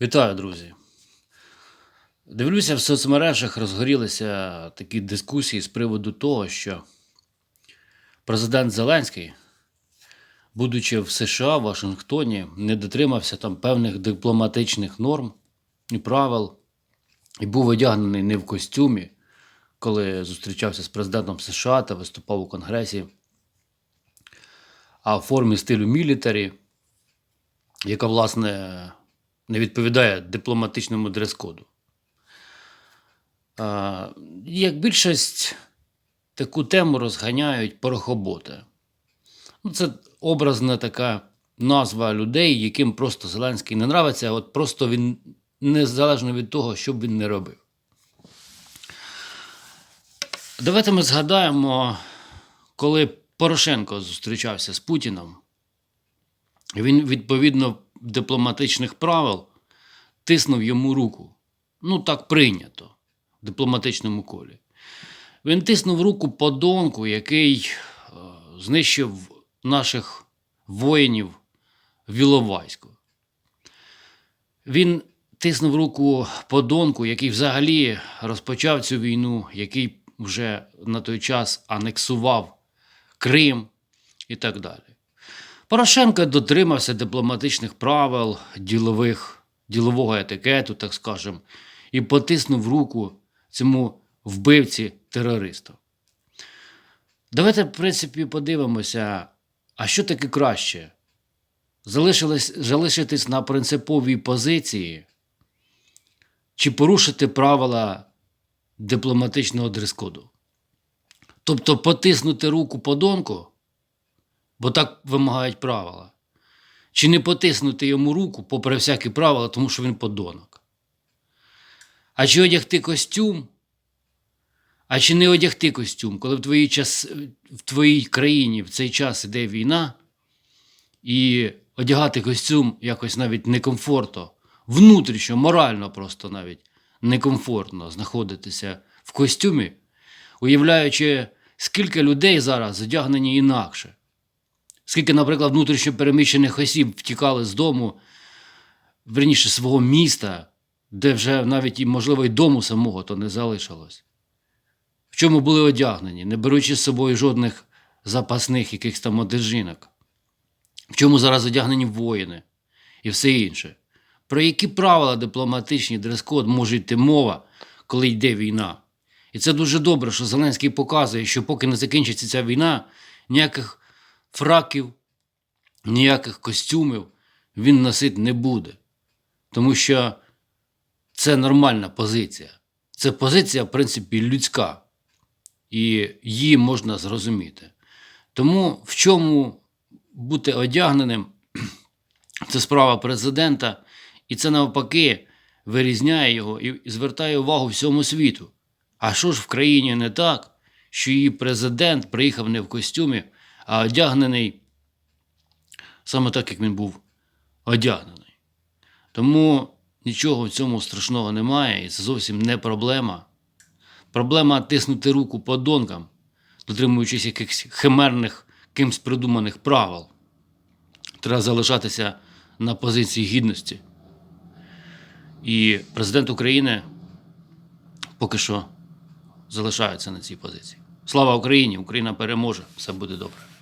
Вітаю, друзі. Дивлюся, в соцмережах розгорілися такі дискусії з приводу того, що президент Зеленський, будучи в США, в Вашингтоні, не дотримався там певних дипломатичних норм і правил, і був одягнений не в костюмі, коли зустрічався з президентом США та виступав у Конгресі, а в формі стилю мілітарі, яка, власне, не відповідає дипломатичному дрес-коду. Як більшість таку тему розганяють порохоботи. Ну, це образна така назва людей, яким просто Зеленський не нравиться, от просто він незалежно від того, що б він не робив. Давайте ми згадаємо, коли Порошенко зустрічався з Путіном, він відповідно дипломатичних правил тиснув йому руку. Ну, так прийнято в дипломатичному колі. Він тиснув руку подонку, який е, знищив наших воїнів в Іловайську. Він тиснув руку подонку, який взагалі розпочав цю війну, який вже на той час анексував Крим і так далі. Порошенко дотримався дипломатичних правил, ділових, ділового етикету, так скажемо, і потиснув руку цьому вбивці терористу. Давайте, в принципі, подивимося, а що таке краще? Залишитись на принциповій позиції чи порушити правила дипломатичного дрес-коду? Тобто потиснути руку подонку, бо так вимагають правила. Чи не потиснути йому руку, попри всякі правила, тому що він подонок. А чи одягти костюм? А чи не одягти костюм, коли в твоїй, час, в твоїй країні в цей час іде війна, і одягати костюм якось навіть некомфортно, внутрішньо, морально просто навіть некомфортно знаходитися в костюмі, уявляючи, скільки людей зараз одягнені інакше. Скільки, наприклад, внутрішньо переміщених осіб втікали з дому, верніше свого міста, де вже навіть можливо, і дому самого то не залишилось. В чому були одягнені, не беручи з собою жодних запасних якихось там одежинок. В чому зараз одягнені воїни і все інше. Про які правила дипломатичні дрес-код може йти мова, коли йде війна? І це дуже добре, що Зеленський показує, що поки не закінчиться ця війна, ніяких фраків, ніяких костюмів він носити не буде. Тому що це нормальна позиція. Це позиція, в принципі, людська, і її можна зрозуміти. Тому в чому бути одягненим це справа президента, і це навпаки вирізняє його і звертає увагу всьому світу. А що ж в країні не так, що її президент приїхав не в костюмі, а одягнений саме так, як він був одягнений. Тому нічого в цьому страшного немає, і це зовсім не проблема. Проблема тиснути руку подонкам, дотримуючись якихось химерних, кимсь придуманих правил. Треба залишатися на позиції гідності. І президент України поки що залишається на цій позиції. Слава Україні! Україна переможе! Все буде добре.